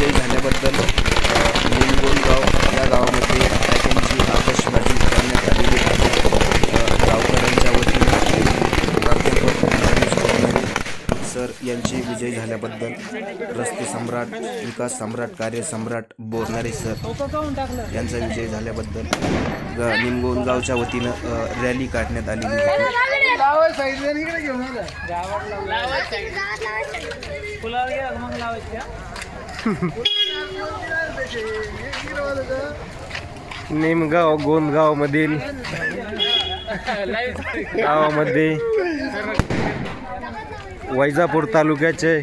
विजयी झाल्याबद्दल अ, निमगोंदगाव या गावामध्ये फटाक्यांची आतषबाजी करण्यात आलेली आहे गावकऱ्यांच्या वतीने प्राध्यापक रमेश बोरनारे सर यांची विजय झाल्याबद्दल रस्ते सम्राट विकास सम्राट कार्य सम्राट बोरनारे सर यांचा विजय झाल्याबद्दल ग- वतीनं रॅली काढण्यात आलेली होती निमगाव गोंदगावमधील गावामध्ये वैजापूर तालुक्याचे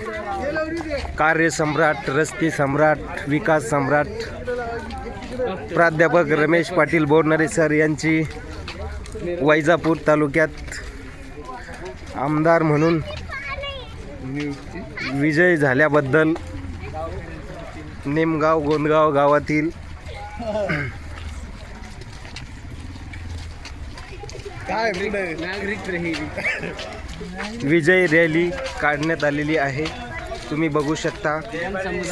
कार्यसम्राट रस्ते सम्राट विकास सम्राट प्राध्यापक रमेश पाटील बोरणारे सर यांची वैजापूर तालुक्यात आमदार म्हणून विजय झाल्याबद्दल निमगाव गोंदगाव गावातील विजय रॅली काढण्यात आलेली आहे. तुम्ही बघू शकता.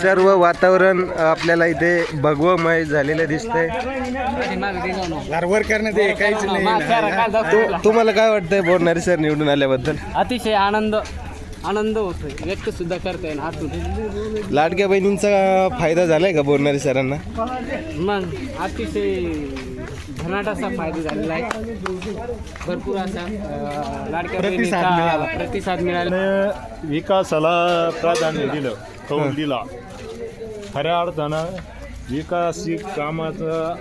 सर्व वातावरण आपल्याला इथे भगवमय झालेलं दिसतंय. वर करण्यात ये, काहीच नाही. तु- तुम्हाला काय वाटतंय बोलणारे सर निवडून आल्याबद्दल? अतिशय आनंद. आनंद होतोय. व्यक्त सुद्धा करता येईल आतून लाडक्या बहिणींचा फायदा झालाय का बोलणारे सरांना? मग अतिशय असा फायदा झालेला आहे. भरपूर असा अं, लाडक्या प्रतिसाद बहिणीचा मिळाला. प्रतिसाद मिळाला. विकासाला प्राधान्य दिलं कौल दिला. खऱ्या अर्थानं विकासिक कामाचा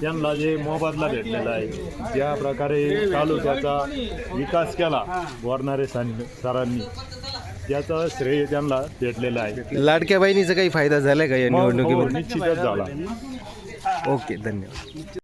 त्यांना जे मोबदला भेटलेला आहे ज्या प्रकारे तालुक्याचा विकास केला वरणारे सरांनी त्याचं श्रेय त्यांना भेटलेलं आहे. लाडक्या बहिणीचा काही फायदा झालाय का या हो, निवडणुकीमध्ये? निश्चितच झाला. ओके धन्यवाद.